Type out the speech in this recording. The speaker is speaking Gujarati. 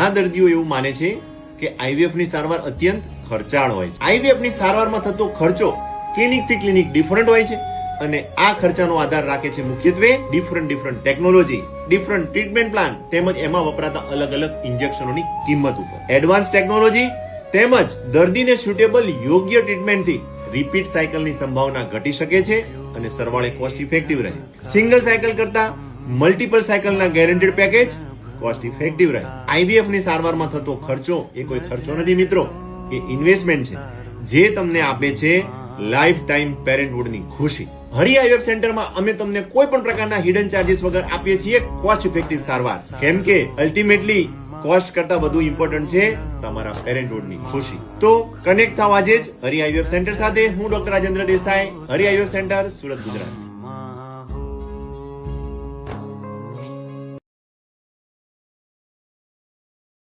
ઘણા દર્દીઓ એવું માને છે કે આઈવીએફની સારવાર અત્યંત ખર્ચાળ હોય છે. આઈવીએફની સારવારમાં થતો ખર્ચો ક્લિનિકથી ક્લિનિક ડિફરન્ટ હોય છે અને આ ખર્ચાનો આધાર રાખે છે મુખ્યત્વે different different technology, different treatment plan તેમજ એમાં વપરાતા અલગ અલગ ઇન્જેક્શનોની કિંમત ઉપર. એડવાન્સ ટેકનોલોજી તેમજ દર્દીને સુટેબલ યોગ્ય ટ્રીટમેન્ટથી રિપીટ સાયકલની સંભાવના ઘટી શકે છે અને સરવાળે કોસ્ટ ઇફેક્ટિવ રહે. સિંગલ સાયકલ કરતા મલ્ટિપલ સાયકલના ગેરંટેડ પેકેજ કોસ્ટ ઇફેક્ટિવ રહે. આઈવીએફની સારવારમાં થતો ખર્ચો એ કોઈ ખર્ચો નથી મિત્રો. એ ઇન્વેસ્ટમેન્ટ છે. જે તમને આપે છે લાઈફ ટાઈમ પેરેન્ટહુડની ખુશી. હરી આઈવીએફ સેન્ટરમાં અમે તમને કોઈ પણ પ્રકારના હિડન ચાર્જીસ વગર આપીએ છીએ કોસ્ટ ઇફેક્ટિવ સારવાર. કેમ કે અલ્ટિમેટલી કોસ્ટ કરતા વધુ ઇમ્પોર્ટન્ટ છે તમારા પેરેન્ટહુડની ખુશી. તો કનેક્ટ થાવ આજે જ હરી આઈવીએફ સેન્ટર સાથે. હું doctor Rajendra Desai. Hari IVF center, Surat, Gujarat.